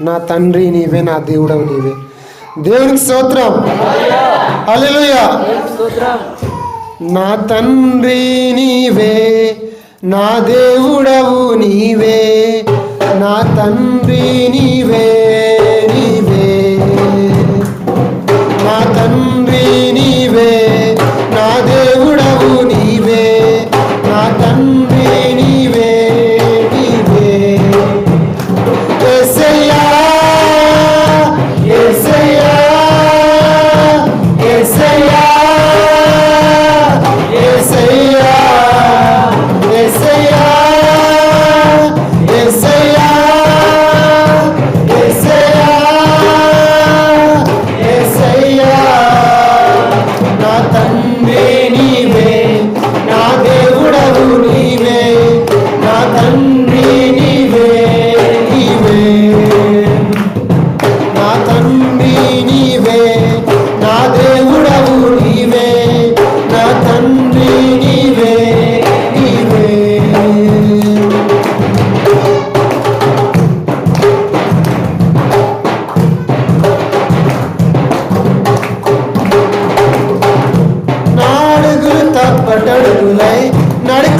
నా తండ్రి నీవే నా దేవుడవు నీవే. దేవునికి స్తోత్రం. హల్లెలూయా. నా తండ్రి నీవే నా దేవుడవు నీవే నా తండ్రి నీవే.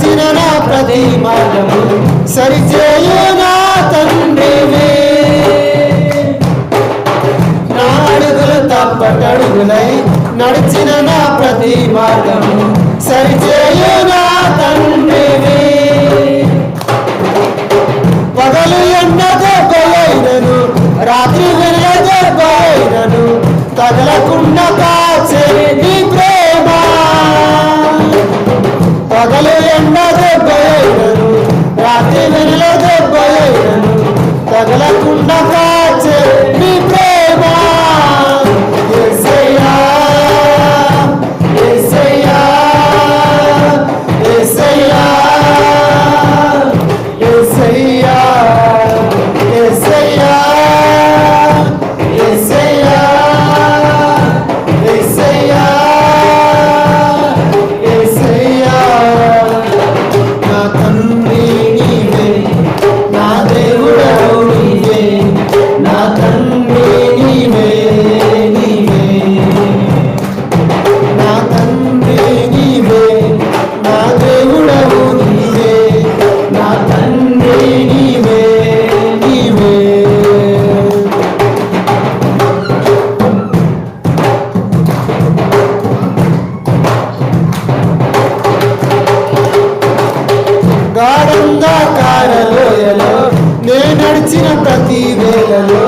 చేసిన నా ప్రతి మార్గము? సరిచేయు నా తండ్రివే నాడుగులు తప్పటడుగులై నడిచిన నా ప్రతి మార్గము. సరిచేయు నా తండ్రివే పగలు ఎండతో దెబ్బలైనను రాత్రి వెళ్ళతో పోయినను తగలకుండా కాచే నీ ప్రేమ. పగలు వచ్చిన ప్రతి వేళలో